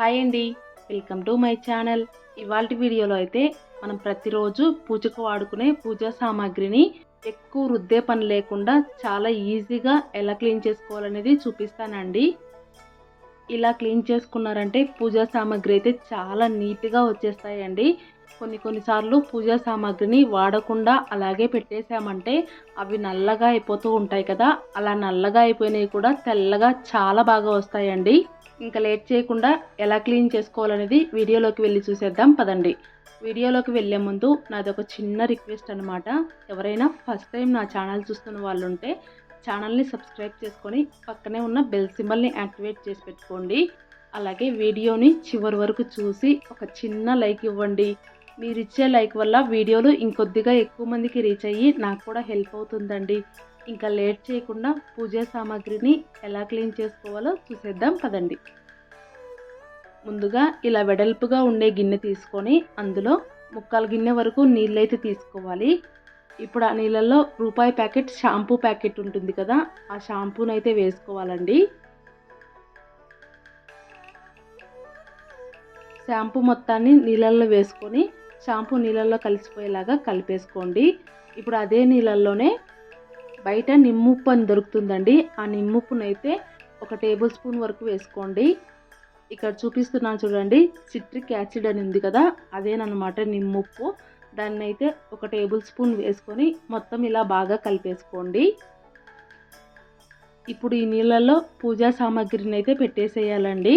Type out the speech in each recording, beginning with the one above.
Hi అండి. Welcome to my channel. ఇవాళ వీడియోలో అయితే మనం ప్రతిరోజు పూజకు వాడుకునే పూజా సామాగ్రిని ఎక్కువ రుద్దే పని లేకుండా చాలా ఈజీగా ఎలా క్లీన్ చేసుకోవాలనేది చూపిస్తానండి. ఇలా క్లీన్ చేసుకున్నారంటే పూజా సామాగ్రి అయితే చాలా నీట్గా వచ్చేస్తాయండి. కొన్ని కొన్నిసార్లు పూజా సామాగ్రిని వాడకుండా అలాగే పెట్టేశామంటే అవి నల్లగా అయిపోతూ ఉంటాయి కదా. అలా నల్లగా అయిపోయినవి కూడా తెల్లగా చాలా బాగా వస్తాయండి. ఇంకా లేట్ చేయకుండా ఎలా క్లీన్ చేసుకోవాలనేది వీడియోలోకి వెళ్ళి చూసేద్దాం పదండి. వీడియోలోకి వెళ్ళే ముందు నాది ఒక చిన్న రిక్వెస్ట్ అనమాట ఎవరైనా ఫస్ట్ టైం నా ఛానల్ చూస్తున్న వాళ్ళు ఉంటే ఛానల్ని సబ్స్క్రైబ్ చేసుకొని పక్కనే ఉన్న బెల్ సింబల్ని యాక్టివేట్ చేసి పెట్టుకోండి. అలాగే వీడియోని చివరి వరకు చూసి ఒక చిన్న లైక్ ఇవ్వండి. మీరు ఇచ్చే లైక్ వల్ల వీడియోలు ఇంకొద్దిగా ఎక్కువ మందికి రీచ్ అయ్యి నాకు కూడా హెల్ప్ అవుతుందండి. ఇంకా లేట్ చేయకుండా పూజా సామాగ్రిని ఎలా క్లీన్ చేసుకోవాలో చూసేద్దాం పదండి. ముందుగా ఇలా వెడల్పుగా ఉండే గిన్నె తీసుకొని అందులో ముక్కాల గిన్నె వరకు నీళ్ళైతే తీసుకోవాలి. ఇప్పుడు ఆ నీళ్ళల్లో రూపాయి ప్యాకెట్ షాంపూ ప్యాకెట్ ఉంటుంది కదా ఆ షాంపూని అయితే వేసుకోవాలండి. షాంపూ మొత్తాన్ని నీళ్ళల్లో వేసుకొని షాంపూ నీళ్ళల్లో కలిసిపోయేలాగా కలిపేసుకోండి. ఇప్పుడు అదే నీళ్ళల్లోనే బయట నిమ్ముప్పు అని దొరుకుతుందండి. ఆ నిమ్ముప్పునైతే ఒక టేబుల్ స్పూన్ వరకు వేసుకోండి. ఇక్కడ చూపిస్తున్నాను చూడండి. సిట్రిక్ యాసిడ్ అని ఉంది కదా అదేనమాట నిమ్ముప్పు దాన్ని అయితే ఒక టేబుల్ స్పూన్ వేసుకొని మొత్తం ఇలా బాగా కలిపేసుకోండి. ఇప్పుడు ఈ నీళ్ళల్లో పూజా సామాగ్రిని అయితే పెట్టేసేయాలండి.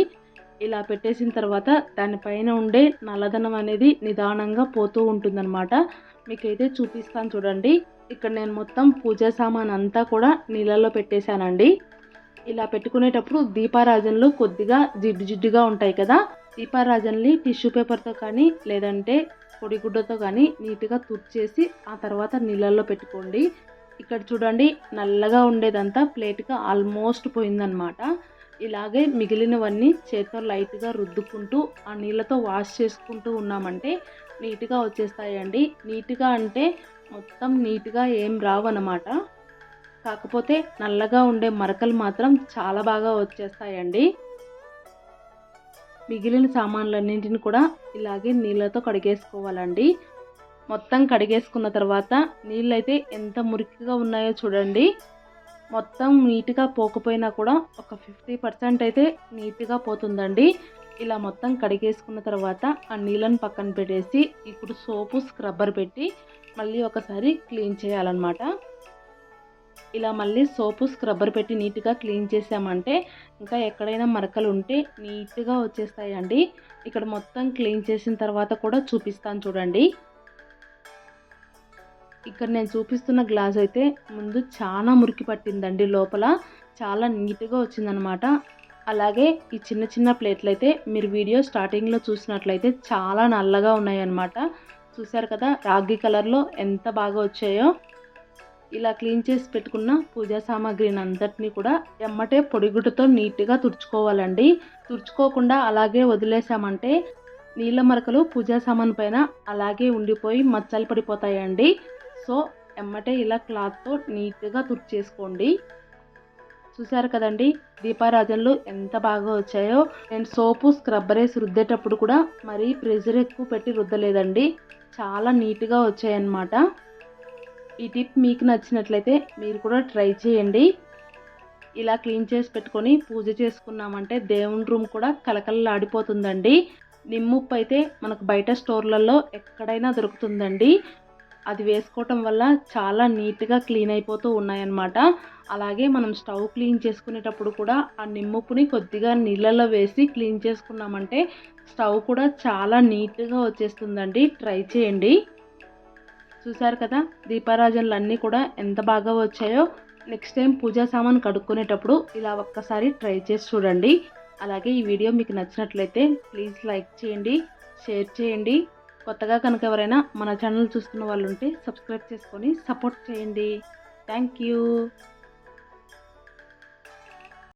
ఇలా పెట్టేసిన తర్వాత దానిపైన ఉండే నల్లధనం అనేది నిదానంగా పోతూ ఉంటుందన్నమాట. మీకైతే చూపిస్తాను చూడండి. ఇక్కడ నేను మొత్తం పూజా సామాన్ అంతా కూడా నీళ్ళల్లో పెట్టేశానండి. ఇలా పెట్టుకునేటప్పుడు దీపారాజన్లు కొద్దిగా జిడ్డు జిడ్డుగా ఉంటాయి కదా. దీపారాజన్ని టిష్యూ పేపర్తో కానీ లేదంటే పొడిగుడ్డతో కానీ నీట్గా తుడిచేసి ఆ తర్వాత నీళ్ళల్లో పెట్టుకోండి. ఇక్కడ చూడండి నల్లగా ఉండేదంతా ప్లేట్గా ఆల్మోస్ట్ పోయిందనమాట ఇలాగే మిగిలినవన్నీ చేతితో లైట్గా రుద్దుకుంటూ ఆ నీళ్ళతో వాష్ చేసుకుంటూ ఉన్నామంటే నీట్గా వచ్చేస్తాయండి. నీట్గా అంటే మొత్తం నీట్గా ఏం రావన్నమాట. కాకపోతే నల్లగా ఉండే మరకలు మాత్రం చాలా బాగా వచ్చేస్తాయండి. మిగిలిన సామాన్లన్నింటిని కూడా ఇలాగే నీళ్ళతో కడిగేసుకోవాలండి. మొత్తం కడిగేసుకున్న తర్వాత నీళ్ళైతే ఎంత మురికిగా ఉన్నాయో చూడండి. మొత్తం నీట్గా పోకపోయినా కూడా ఒక ఫిఫ్టీ పర్సెంట్ అయితే నీట్గా పోతుందండి. ఇలా మొత్తం కడిగేసుకున్న తర్వాత ఆ నీళ్ళని పక్కన పెట్టేసి ఇప్పుడు సోపు స్క్రబ్బర్ పెట్టి మళ్ళీ ఒకసారి క్లీన్ చేయాలన్నమాట. ఇలా మళ్ళీ సోపు స్క్రబ్బర్ పెట్టి నీట్గా క్లీన్ చేసామంటే ఇంకా ఎక్కడైనా మరకలు ఉంటే నీట్గా వచ్చేస్తాయండి. ఇక్కడ మొత్తం క్లీన్ చేసిన తర్వాత కూడా చూపిస్తాను చూడండి. ఇక్కడ నేను చూపిస్తున్న గ్లాస్ అయితే ముందు చాలా మురికి పట్టిందండి లోపల. చాలా నీట్గా వచ్చిందనమాట. అలాగే ఈ చిన్న చిన్న ప్లేట్లు అయితే మీరు వీడియో స్టార్టింగ్లో చూసినట్లయితే చాలా నల్లగా ఉన్నాయన్నమాట. చూసారు కదా రాగి కలర్లో ఎంత బాగా వచ్చాయో. ఇలా క్లీన్ చేసి పెట్టుకున్న పూజా సామాగ్రిని అంతటినీ కూడా ఎమ్మటే పొడిగుడ్డతో నీట్గా తుడుచుకోవాలండి. తుడుచుకోకుండా అలాగే వదిలేసామంటే నీళ్ళ మరకలు పూజా సామాన్ పైన అలాగే ఉండిపోయి మచ్చలు పడిపోతాయండి. సో ఎమ్మటే ఇలా క్లాత్తో నీట్గా తుడిచేసుకోండి. చూసారు కదండి దీపారాజన్లు ఎంత బాగా వచ్చాయో. నేను సోపు స్క్రబ్బర్ వేసి రుద్దేటప్పుడు కూడా మరీ ప్రెజర్ ఎక్కువ పెట్టి రుద్దలేదండి. చాలా నీట్గా వచ్చాయన్నమాట. ఈ టిప్ మీకు నచ్చినట్లయితే మీరు కూడా ట్రై చేయండి. ఇలా క్లీన్ చేసి పెట్టుకొని పూజ చేసుకున్నామంటే దేవుని రూమ్ కూడా కలకలలాడిపోతుందండి నిమ్ముప్పు అయితే మనకు బయట స్టోర్లలో ఎక్కడైనా దొరుకుతుందండి. అది వేసుకోవటం వల్ల చాలా నీట్గా క్లీన్ అయిపోతూ ఉన్నాయన్నమాట. అలాగే మనం స్టవ్ క్లీన్ చేసుకునేటప్పుడు కూడా ఆ నిమ్ముప్పుని కొద్దిగా నీళ్ళలో వేసి క్లీన్ చేసుకున్నామంటే స్టవ్ కూడా చాలా నీట్గా వచ్చేస్తుందండి. ట్రై చేయండి. చూసారు కదా? దీపారాజనలు అన్నీ కూడా ఎంత బాగా వచ్చాయో? నెక్స్ట్ టైం పూజా సామాన్ కడుక్కునేటప్పుడు ఇలా ఒక్కసారి ట్రై చేసి చూడండి. అలాగే ఈ వీడియో మీకు నచ్చినట్లయితే ప్లీజ్ లైక్ చేయండి షేర్ చేయండి. కొత్తగా కనుక ఎవరైనా మన ఛానల్ చూస్తున్న వాళ్ళు ఉంటే సబ్స్క్రైబ్ చేసుకొని సపోర్ట్ చేయండి. Thank you